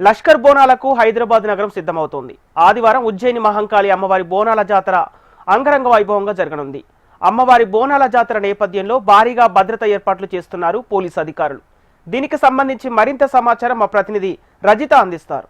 లష్కర్ బోనాలకు హైదరాబాద్ నగరం సిద్ధమవుతోంది. ఆదివారం ఉజ్జయిని మహంకాళి అమ్మవారి బోనాల జాతర అంగరంగ వైభవంగా జరగనుంది. అమ్మవారి బోనాల జాతర నేపథ్యంలో భారీగా భద్రత ఏర్పాట్లు చేస్తున్నారు పోలీసు అధికారులు. దీనికి సంబంధించి మరింత సమాచారం మా ప్రతినిధి రజిత అందిస్తారు.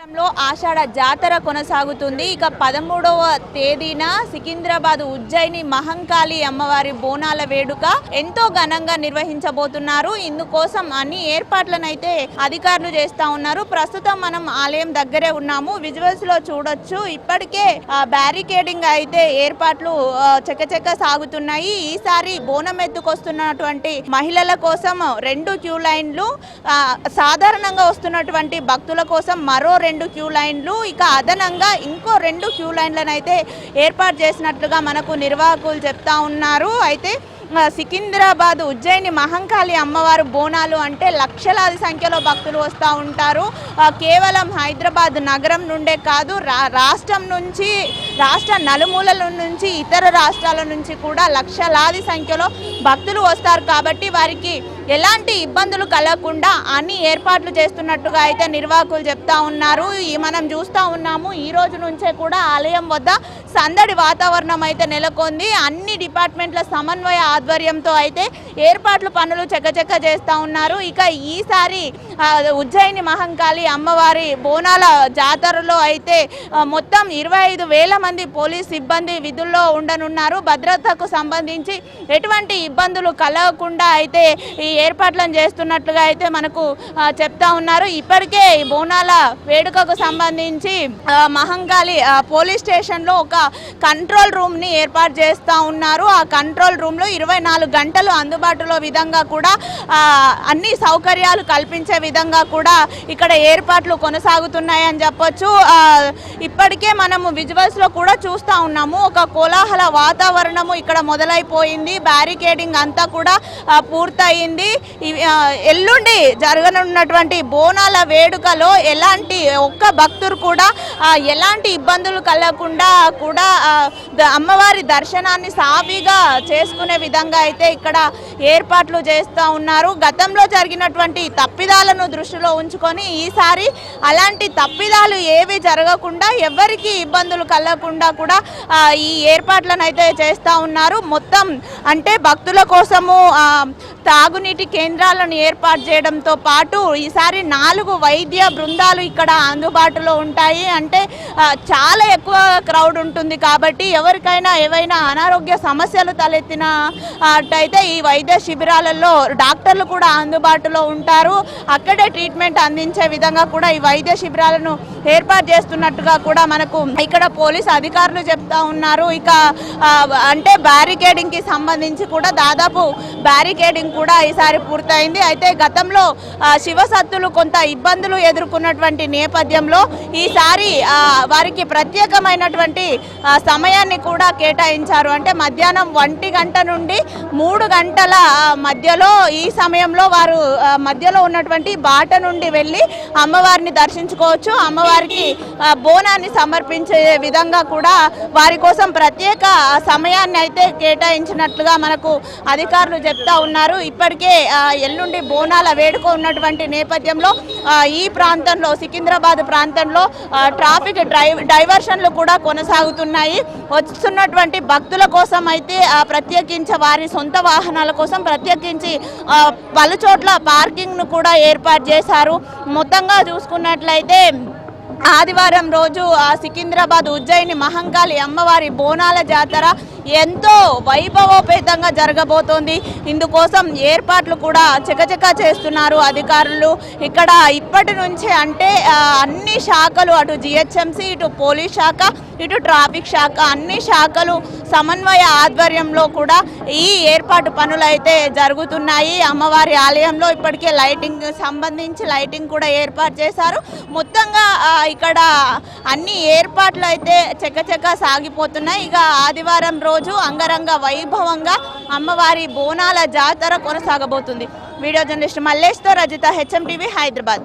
నగరంలో ఆషాఢ జాతర కొనసాగుతుంది. ఇక పదమూడవ తేదీన సికింద్రాబాద్ ఉజ్జయిని మహంకాళి అమ్మవారి బోనాల వేడుక ఎంతో ఘనంగా నిర్వహించబోతున్నారు. ఇందుకోసం అన్ని ఏర్పాట్లనైతే అయితే అధికారులు చేస్తా ఉన్నారు. ప్రస్తుతం మనం ఆలయం దగ్గరే ఉన్నాము. విజువల్స్లో చూడొచ్చు. ఇప్పటికే బ్యారికేడింగ్ అయితే ఏర్పాట్లు ఆ, చకచక సాగుతున్నాయి. ఈసారి బోనం ఎత్తుకొస్తున్నటువంటి మహిళల కోసం రెండు క్యూ లైన్లు ఆ, సాధారణంగా వస్తున్నటువంటి భక్తుల కోసం మరో రెండు క్యూ లైన్లు ఇక అదనంగా ఇంకో రెండు క్యూ లైన్లను అయితే ఏర్పాటు చేసినట్లుగా మనకు నిర్వాహకులు చెప్తా ఉన్నారు. అయితే సికింద్రాబాద్ ఉజ్జయిని మహంకాళి అమ్మవారు బోనాలు అంటే లక్షలాది సంఖ్యలో భక్తులు వస్తూ ఉంటారు. కేవలం హైదరాబాద్ నగరం నుండే కాదు రా రాష్ట్రం నుంచి రాష్ట్ర నలుమూలల నుంచి ఇతర రాష్ట్రాల నుంచి కూడా లక్షలాది సంఖ్యలో భక్తులు వస్తారు కాబట్టి వారికి ఎలాంటి ఇబ్బందులు కలగకుండా అన్ని ఏర్పాట్లు చేస్తున్నట్టుగా అయితే నిర్వాహకులు చెప్తా ఉన్నారు. ఈ మనం చూస్తూ ఉన్నాము ఈ రోజు నుంచే కూడా ఆలయం వద్ద సందడి వాతావరణం అయితే నెలకొంది. అన్ని డిపార్ట్మెంట్ల సమన్వయ ఆధ్వర్యంతో అయితే ఏర్పాట్లు పనులు చకచక చేస్తూ ఉన్నారు. ఇక ఈసారి ఉజ్జయిని మహంకాళి అమ్మవారి బోనాల జాతరలో అయితే మొత్తం ఇరవై ఐదు వేల మంది పోలీస్ సిబ్బంది విధుల్లో ఉండనున్నారు. భద్రతకు సంబంధించి ఎటువంటి ఇబ్బందులు కలగకుండా అయితే ఈ ఏర్పాట్లను చేస్తున్నట్లుగా అయితే మనకు చెప్తా ఉన్నారు. ఇప్పటికే ఈ బోనాల వేడుకకు సంబంధించి మహంకాళి పోలీస్ స్టేషన్లో ఒక కంట్రోల్ రూమ్ని ఏర్పాటు చేస్తూ ఉన్నారు. ఆ కంట్రోల్ రూమ్లో ఇరవై నాలుగు గంటలు అందుబాటులో విధంగా కూడా అన్ని సౌకర్యాలు కల్పించే విధంగా కూడా ఇక్కడ ఏర్పాట్లు కొనసాగుతున్నాయని చెప్పొచ్చు. ఇప్పటికే మనము విజువల్స్లో కూడా చూస్తూ ఉన్నాము. ఒక కోలాహల వాతావరణము ఇక్కడ మొదలైపోయింది. బ్యారికేడింగ్ అంతా కూడా పూర్తయింది. ఎల్లుండి జరగనున్నటువంటి బోనాల వేడుకలో ఎలాంటి ఒక్క భక్తులు కూడా ఎలాంటి ఇబ్బందులు కలగకుండా కూడా ద- అమ్మవారి దర్శనాన్ని సాఫీగా చేసుకునే విధంగా అయితే ఇక్కడ ఏర్పాట్లు చేస్తూ ఉన్నారు. గతంలో జరిగినటువంటి తప్పిదాలను దృష్టిలో ఉంచుకొని ఈసారి అలాంటి తప్పిదాలు ఏవి జరగకుండా ఎవరికి ఇబ్బందులు కలగ కలగకుండా కూడా ఈ ఏర్పాట్లను అయితే చేస్తూ ఉన్నారు. మొత్తం అంటే భక్తుల కోసము తాగునీటి కేంద్రాలను ఏర్పాటు చేయడంతో పాటు ఈసారి నాలుగు వైద్య బృందాలు ఇక్కడ అందుబాటులో ఉంటాయి. అంటే చాలా ఎక్కువ క్రౌడ్ ఉంటుంది కాబట్టి ఎవరికైనా ఏవైనా అనారోగ్య సమస్యలు తలెత్తిన అట్టయితే ఈ వైద్య శిబిరాలలో డాక్టర్లు కూడా అందుబాటులో ఉంటారు. అక్కడే ట్రీట్మెంట్ అందించే విధంగా కూడా ఈ వైద్య శిబిరాలను ఏర్పాటు చేస్తున్నట్టుగా కూడా మనకు ఇక్కడ పోలీస్ అధికారులు చెప్తా ఉన్నారు. ఇక అంటే బ్యారికేడింగ్కి సంబంధించి కూడా దాదాపు బ్యారికేడింగ్ కూడా ఈసారి పూర్తయింది. అయితే గతంలో శివసత్తులు కొంత ఇబ్బందులు ఎదుర్కొన్నటువంటి నేపథ్యంలో ఈసారి వారికి ప్రత్యేకమైనటువంటి సమయాన్ని కూడా కేటాయించారు. అంటే మధ్యాహ్నం ఒంటి గంట నుండి మూడు గంటల మధ్యలో ఈ సమయంలో వారు మధ్యలో ఉన్నటువంటి బాట నుండి వెళ్ళి అమ్మవారిని దర్శించుకోవచ్చు. అమ్మవారికి బోనాన్ని సమర్పించే విధంగా కూడా వారి కోసం ప్రత్యేక సమయాన్ని అయితే కేటాయించినట్లుగా మనకు అధికారులు చెప్తా ఉన్నారు. ఇప్పటికే ఎల్లుండి బోనాల వేడుక ఉన్నటువంటి నేపథ్యంలో ఈ ప్రాంతంలో సికింద్రాబాద్ ప్రాంతంలో ట్రాఫిక్ డ్రైవ్ డైవర్షన్లు కూడా కొనసాగుతున్నాయి. వస్తున్నటువంటి భక్తుల కోసం అయితే ప్రత్యేకించి వారి సొంత వాహనాల కోసం ప్రత్యేకించి పలుచోట్ల పలు చోట్ల పార్కింగ్ను కూడా ఏర్పాటు చేశారు. మొత్తంగా చూసుకున్నట్లయితే ఆదివారం రోజు ఆ సికింద్రాబాద్ ఉజ్జయిని మహంకాళి అమ్మవారి బోనాల జాతర ఎంతో వైభవోపేతంగా జరగబోతోంది. ఇందుకోసం ఏర్పాట్లు కూడా చకచక చేస్తున్నారు అధికారులు. ఇక్కడ ఇప్పటి నుంచే అంటే అన్ని శాఖలు అటు జిహెచ్ఎంసీ ఇటు పోలీస్ శాఖ ఇటు ట్రాఫిక్ శాఖ అన్ని శాఖలు సమన్వయ ఆధ్వర్యంలో కూడా ఈ ఏర్పాటు పనులు అయితే జరుగుతున్నాయి. అమ్మవారి ఆలయంలో ఇప్పటికే లైటింగ్ సంబంధించి లైటింగ్ కూడా ఏర్పాటు చేశారు. మొత్తంగా ఇక్కడ అన్ని ఏర్పాట్లు అయితే చకచక సాగిపోతున్నాయి. ఇక ఆదివారం రోజు అంగరంగ వైభవంగా అమ్మవారి బోనాల జాతర కొనసాగబోతుంది. వీడియో జర్నలిస్ట్ మల్లేష్తో రజిత హెచ్ఎం టీవీ హైదరాబాద్.